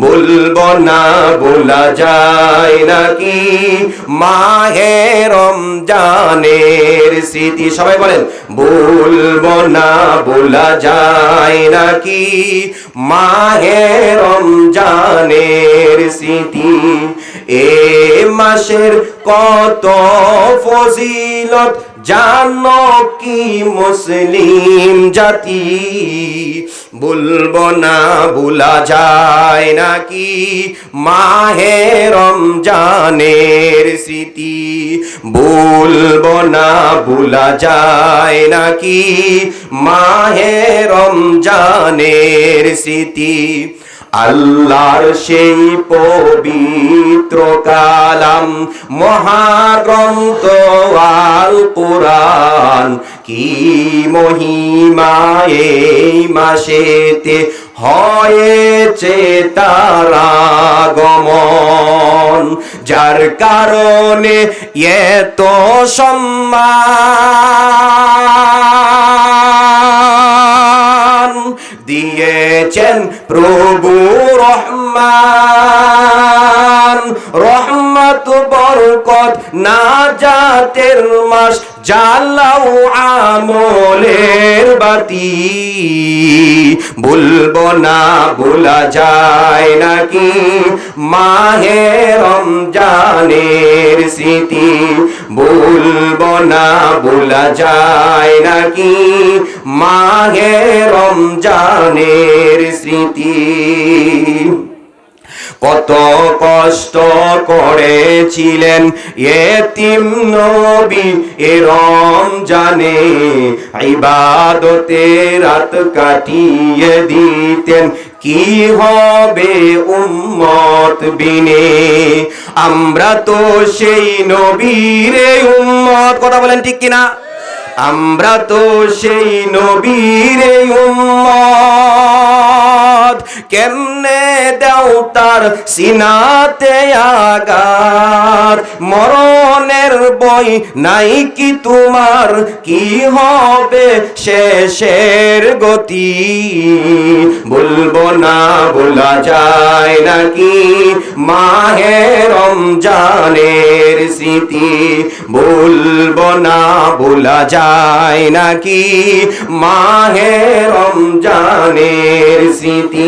বলব না বলা যায় নাকি? মাহে রমজানের স্মৃতি। সবাই বলেন বলব না বলা যায় নাকি? মাহে রমজানের স্মৃতি। এ মাসের কত ফজিলত, জানো কি মুসলিম জাতি? বলব না, ভুলা যায় নাকি? মাহে রমজানের স্মৃতি। বলব না, ভুলা যায় নাকি? মাহে রমজানের স্মৃতি। আল্লাহর সেই পবিত্র কালাম, মহাগ্রন্থ আল কোরআন। কি মহিমা এই মাসেতে হয়েছে তারা গমন যার কারণে এত সম্মান দিয়েছেন প্রভু রহমান। রহমত, বরকত না জাতের মাস, জ্বালাও আমলের বাতি। বলব না, বলা যায় নাকি? মাহে রমজানের স্মৃতি। বলব না, বলা যায় নাকি? মাহে রমজানের স্মৃতি। কত কষ্ট করেছিলেন এতিম নবী এ রমজানে। ইবাদতে রাত কাটিয়ে দিতেন। কি হবে উম্মত বিনে? আমরা তো সেই নবীর উম্মত। কথা বলেন ঠিক কিনা? আমরা তো সেই নবীর উম্মত। কেমনে দাও তার সিনাতে আগার? মরণের বই নাই কি তোমার? কি হবে শেষের গতি? বলব না বলা যায় নাকি মাহে রমজানের স্মৃতি? বলব না বলা যায় নাকি মাহে রমজানের স্মৃতি?